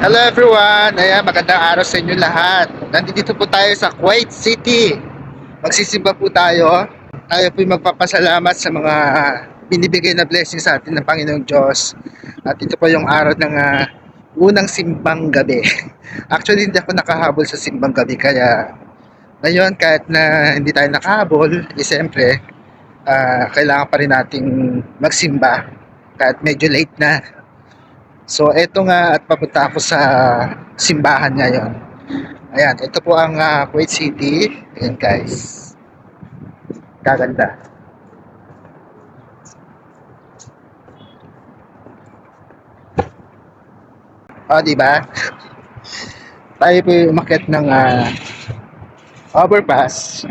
Hello everyone! Ayan, magandang araw sa inyo lahat. Nandito po tayo sa Kuwait City. Magsisimba po tayo. Tayo po magpapasalamat sa mga binibigay na blessing sa atin ng Panginoong Diyos. At ito po yung araw ng ah, unang simbang gabi. Actually, hindi ako nakahabol sa simbang gabi. Kaya ngayon, kahit na hindi tayo nakahabol, eh, siyempre, ah, kailangan pa rin nating magsimba. Kahit medyo late na. So, eto nga at papunta ako sa simbahan ngayon. Ayan, ito po ang ah, Kuwait City. Ayan guys. Kaganda. O, di ba? Tayo po umakyat ng ah, overpass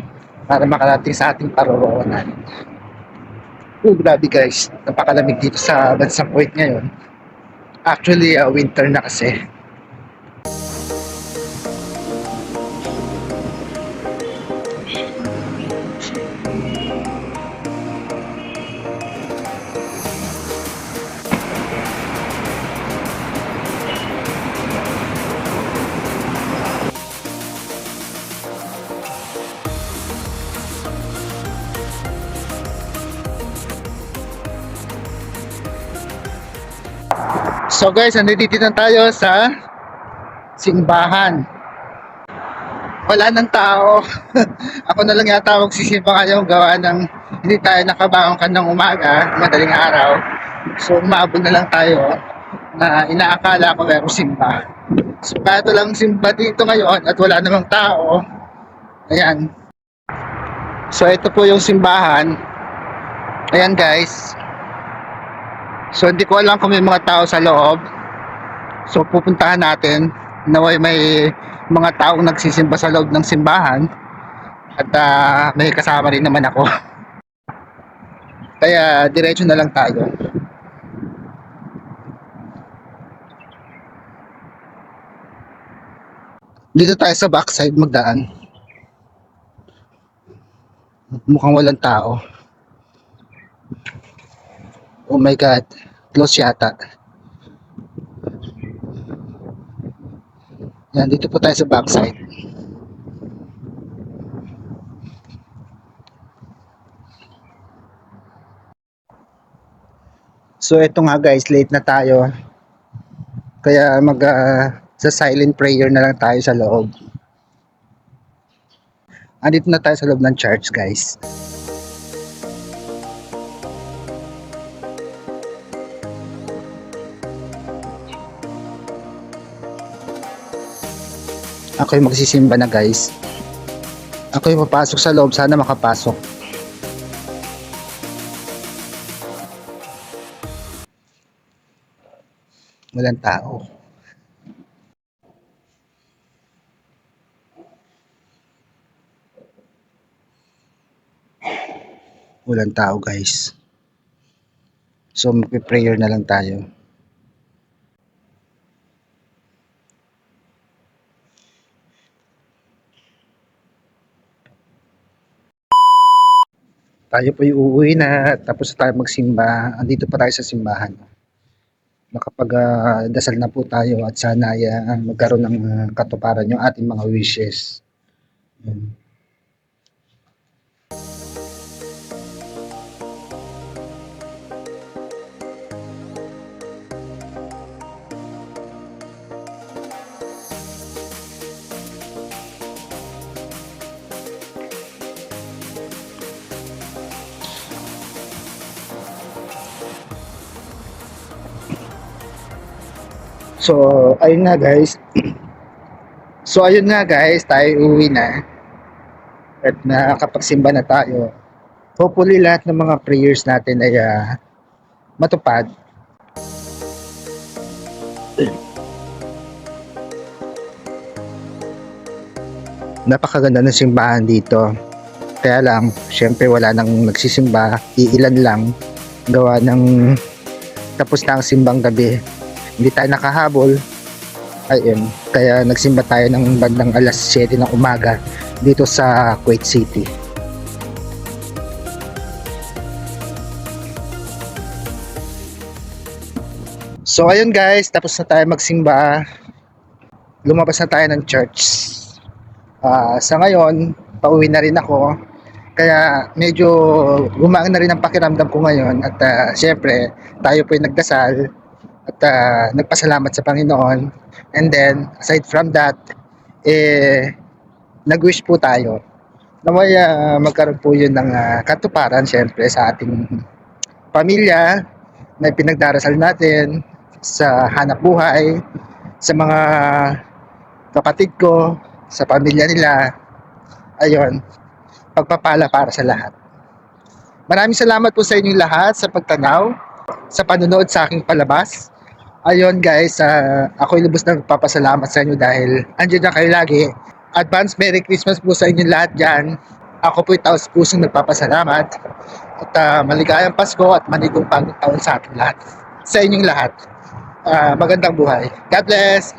para makarating sa ating paroroonan. Oh, grabe guys. Napakalamig dito sa bansang Kuwait ngayon. Actually, uh, winter na kasi. So guys, nandito na tayo sa simbahan. Wala nang tao. Ako na lang yata magsisimba ngayon gawa ng hindi tayo nakabangon ka ng umaga, madaling araw. So umabot na lang tayo na inaakala ko meron simba. So kahit walang simba dito ngayon at wala namang tao, ayan. So ito po yung simbahan. Ayan guys, So hindi ko alam kung may mga tao sa loob. So pupuntahan natin. Naway may mga taong nagsisimba sa loob ng simbahan. At ah, may kasama rin naman ako. Kaya diretso na lang tayo. Dito tayo sa backside magdaan. Mukhang walang tao. Oh my God. Close yata. Yan, dito po tayo sa backside. So, eto nga guys, late na tayo. Kaya mag ah, sa silent prayer na lang tayo sa loob. Andito na tayo sa loob ng church guys. Ako yung magsisimba na guys. Ako yung papasok sa loob. Sana makapasok. Walang tao. Walang tao guys. So magpe-prayer na lang tayo. Tayo po uuwi na tapos tayo magsimba. Andito pa tayo sa simbahan. Nakapag ah, dasal na po tayo at sana ay ah, magkaroon ng ah, katuparan yung ating mga wishes. Yun. So, ayun nga guys. so, ayun nga guys, tayo uwi na. At nakapagsimba na tayo. Hopefully lahat ng mga prayers natin ay ah, matupad. Napakaganda ng simbahan dito. Kaya lang, syempre wala nang nagsisimba, iilan lang. Gawa ng tapos na ang simbang gabi hindi tayo nakahabol. Ayun kaya nagsimba tayo ng bandang alas 7 ng umaga dito sa Kuwait City. So ayun guys. Tapos na tayo magsimba. Lumabas na tayo ng church. Ah, sa ngayon, pauwi na rin ako. Kaya medyo gumaan na rin ang pakiramdam ko ngayon. At ah, syempre tayo po ay nagdasal at ah, nagpasalamat sa Panginoon. And then aside from that, eh nag-wish po tayo na may ah, magkaroon po yun ng ah, katuparan syempre sa ating pamilya na pinagdarasal natin sa hanap buhay, sa mga kapatid ko, sa pamilya nila. Ayun, pagpapala para sa lahat. Maraming salamat po sa inyong lahat sa pagtanaw, sa panonood sa aking palabas. Ayun guys, ah, ako'y lubos na nagpapasalamat sa inyo dahil andyan na kayo lagi. Advance Merry Christmas po sa inyong lahat dyan. Ako po'y taos pusong nagpapasalamat. At ah, maligayang Pasko at manigong bagong taon sa ating lahat. Sa inyong lahat. Ah, magandang buhay. God bless!